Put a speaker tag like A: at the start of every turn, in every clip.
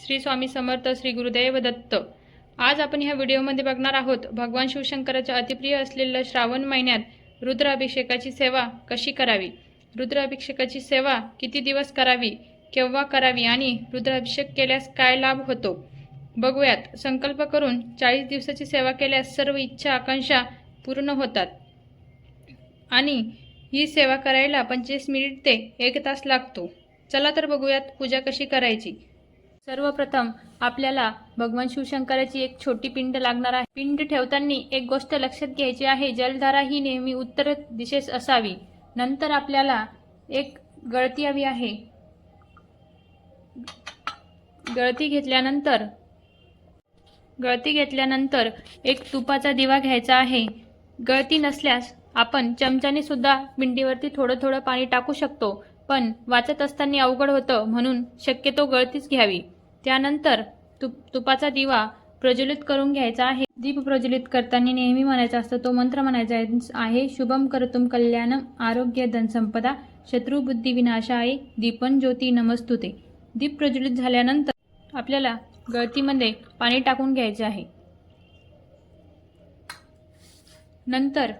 A: श्री स्वामी समर्थ श्री गुरुदेव दत्त. आज आपण ह्या व्हिडिओमध्ये बघणार आहोत भगवान शिवशंकराच्या अतिप्रिय असलेल्या श्रावण महिन्यात रुद्राभिषेकाची सेवा कशी करावी? रुद्राभिषेकाची सेवा किती दिवस करावी? केव्हा करावी? आणि रुद्राभिषेक केल्यास काय लाभ होतो? बघूयात. संकल्प करून चाळीस दिवसाची सेवा केल्यास सर्व इच्छा आकांक्षा पूर्ण होतात. आणि ही सेवा करायला पंचवीस मिनिट ते एक तास लागतो. चला तर बघूयात पूजा कशी करायची. सर्वप्रथम आपल्याला भगवान शिवशंकराची एक छोटी पिंड लागणार आहे. पिंड ठेवताना एक गोष्ट लक्षात घ्यायची आहे जलधारा ही नेहमी उत्तर दिशेस असावी. नंतर आपल्याला एक गळती हवी आहे. गळती घेतल्यानंतर गळती घेतल्यानंतर एक तुपाचा दिवा घ्यायचा आहे. गळती नसल्यास आपण चमच्याने सुद्धा पिंडीवरती थोडं थोडं पाणी टाकू शकतो. पण वाचत असताना अवघड होतं म्हणून शक्यतो गळतीच घ्यावी. त्यानंतर तुप तुपाचा दिवा प्रज्वलित करून घ्यायचा आहे. दीप प्रज्वलित करताना नेहमी म्हणायचा असतो तो मंत्र म्हणायचा आहे शुभम करतुम कल्याणम आरोग्य धनसंपदा शत्रुबुद्धी विनाशाय दीपन ज्योती नमस्तुते. दीप प्रज्वलित झाल्यानंतर आपल्याला गळतीमध्ये पाणी टाकून घ्यायचे आहे. नंतर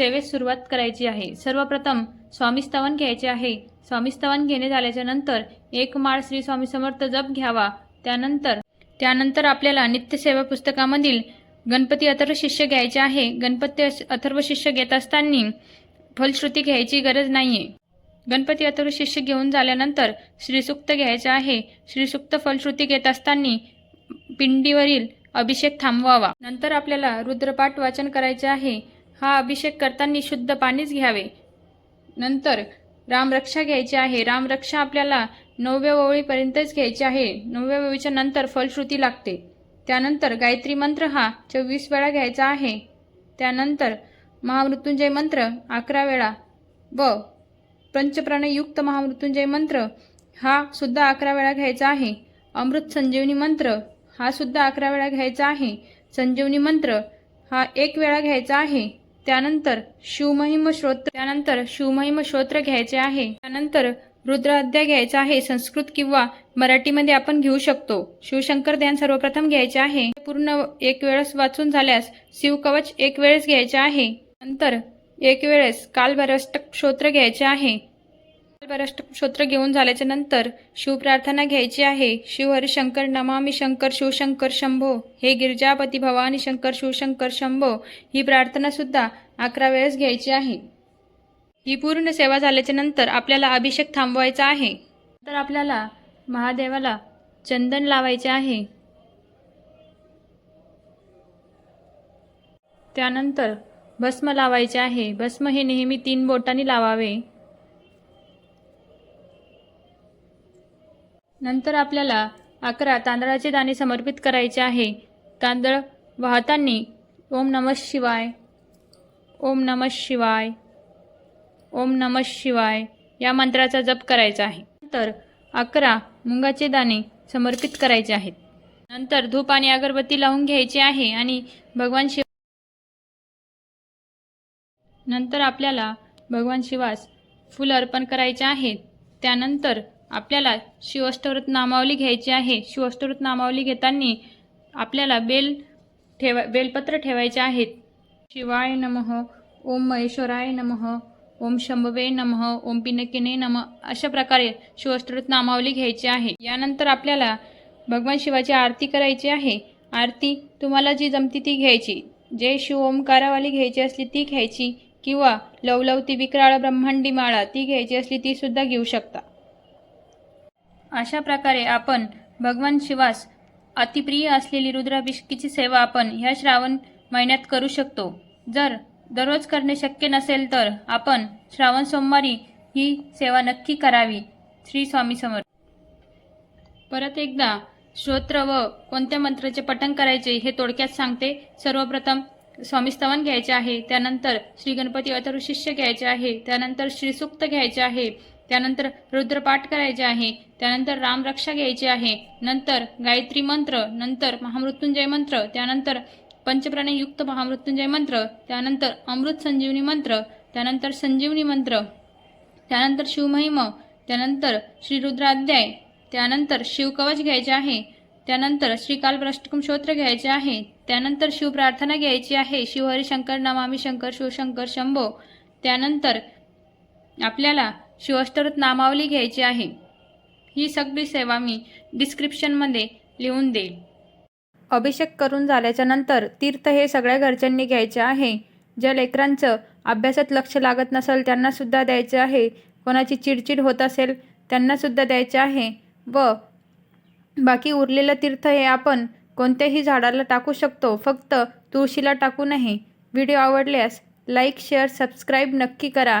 A: सेवेस सुरुवात करायची आहे. सर्वप्रथम स्वामीस्तवन घ्यायचे आहे. स्वामीस्तवन घेणे झाल्याच्यानंतर एक माळ श्री स्वामी समर्थ जप घ्यावा. त्यानंतर त्यानंतर आपल्याला नित्यसेवा पुस्तकामधील गणपती अथर्व शिष्य घ्यायचे आहे. गणपती अथर्व शिष्य घेत असताना फलश्रुती घ्यायची गरज नाहीये. गणपती अथर्व शिष्य घेऊन झाल्यानंतर श्रीसुक्त घ्यायचे आहे. श्रीसुक्त फलश्रुती घेत असताना पिंडीवरील अभिषेक थांबवावा. नंतर आपल्याला रुद्रपाठ वाचन करायचे आहे. हा अभिषेक करताना शुद्ध पाणीच घ्यावे. नंतर रामरक्षा घ्यायची आहे. रामरक्षा आपल्याला नवव्या ओळीपर्यंतच घ्यायची आहे. नवव्या ओळीच्या नंतर फलश्रुती लागते. त्यानंतर गायत्री मंत्र हा चोवीस वेळा घ्यायचा आहे. त्यानंतर महामृत्युंजय मंत्र अकरा वेळा व पंचप्राणयुक्त महामृत्युंजय मंत्र हा सुद्धा अकरा वेळा घ्यायचा आहे. अमृत संजीवनी मंत्र हा सुद्धा अकरा वेळा घ्यायचा आहे. संजीवनी मंत्र हा एक वेळा घ्यायचा आहे. त्यानंतर शिवमहिम श्रोत्र त्यानंतर शिवमहिम श्रोत्र घ्यायचे आहे. त्यानंतर रुद्राध्याय घ्यायचा आहे. संस्कृत किंवा मराठीमध्ये आपण घेऊ शकतो. शिवशंकर ध्यान सर्वप्रथम घ्यायचे आहे. पूर्ण एक वेळेस वाचून झाल्यास शिवकवच एक वेळेस घ्यायचे आहे. नंतर एक वेळेस कालभैरष्टक श्रोत्र घ्यायचे आहे. कालभैरष्टक घेऊन झाल्याच्यानंतर शिवप्रार्थना घ्यायची आहे. शिवहर शंकर नमामी शंकर शिवशंकर शंभो. हे गिरिजापती भवानी शंकर शिवशंकर शंभो. ही प्रार्थना सुद्धा अकरा वेळेस घ्यायची आहे. ही पूर्ण सेवा झाल्याच्यानंतर आपल्याला अभिषेक थांबवायचा आहे. तर आपल्याला महादेवाला चंदन लावायचे आहे. त्यानंतर भस्म लावायचे आहे. भस्म हे नेहमी तीन बोटांनी लावावे. नंतर आपल्याला अकरा तांदळाचे दाणे समर्पित करायचे आहे. तांदळ वाहतांनी ओम नमः शिवाय ओम नमः शिवाय ओम नमः शिवाय या मंत्राचा जप करायचा आहे. नंतर अकरा मुंगाचे दाणे समर्पित करायचे आहेत. नंतर धूप आणि अगरबत्ती लावून घ्यायची आहे आणि भगवान शिव नंतर आपल्याला भगवान शिवास फुल अर्पण करायचे आहेत. त्यानंतर आपल्याला शिवष्टवृत नामावली घ्यायची आहे. शिवष्टवृत नामावली घेताना आपल्याला बेल ठेवा बेलपत्र ठेवायचे आहेत शिवाय नमः. ओम महेश्वराय नमः. ओम शंभवे नमः. ओम पिनकिने नम. अशा प्रकारे शिवष्टवृत नामावली घ्यायची आहे. यानंतर आपल्याला भगवान शिवाची आरती करायची आहे. आरती तुम्हाला जी जमती ती घ्यायची. जे शिव ओंकारावाली घ्यायची असली ती घ्यायची किंवा लवलवती विक्राळ ब्रह्मांडी माळा ती घ्यायची असली ती सुद्धा घेऊ शकता. अशा प्रकारे आपण भगवान शिवास अतिप्रिय असलेली रुद्राभिषेकीची सेवा आपण ह्या श्रावण महिन्यात करू शकतो. जर दररोज करणे शक्य नसेल तर आपण श्रावण सोमवारी ही सेवा नक्की करावी श्री स्वामी समर्थ. परत एकदा श्रोत्र व कोणत्या मंत्राचे पठण करायचे हे थोडक्यात सांगते. सर्वप्रथम स्वामीस्तवन घ्यायचे आहे त्यानंतर श्री गणपती अथर्व शिष्य घ्यायचे आहे त्यानंतर श्रीसुक्त घ्यायचे आहे त्यानंतर रुद्रपाठ करायचे आहे. त्यानंतर रामरक्षा घ्यायची आहे. नंतर गायत्री मंत्र नंतर महामृत्युंजय मंत्र त्यानंतर पंचप्राणयुक्त महामृत्युंजय मंत्र त्यानंतर अमृत संजीवनी मंत्र त्यानंतर संजीवनी मंत्र त्यानंतर शिवमहिम त्यानंतर श्री रुद्राध्याय त्यानंतर शिवकवच घ्यायचे आहे. त्यानंतर श्रीकालप्रष्टकम स्तोत्र घ्यायचे आहे. त्यानंतर शिवप्रार्थना घ्यायची आहे. शिवहरी शंकर नमामी शंकर शिवशंकर शंभो. त्यानंतर आपल्याला शिवस्तोत्र नामावली घ्यायची आहे. ही सगळी सेवा मी डिस्क्रिप्शनमध्ये लिहून देईल. अभिषेक करून झाल्याच्यानंतर तीर्थ हे सगळ्या घरच्यांनी घ्यायचे आहे. ज्या लेकरांचं अभ्यासात लक्ष लागत नसेल त्यांनासुद्धा द्यायचे आहे. कोणाची चिडचिड होत असेल त्यांनासुद्धा द्यायचे आहे. व बाकी उरलेलं तीर्थ हे आपण कोणत्याही झाडाला टाकू शकतो. फक्त तुळशीला टाकू नये. व्हिडिओ आवडल्यास लाईक शेअर सबस्क्राईब नक्की करा.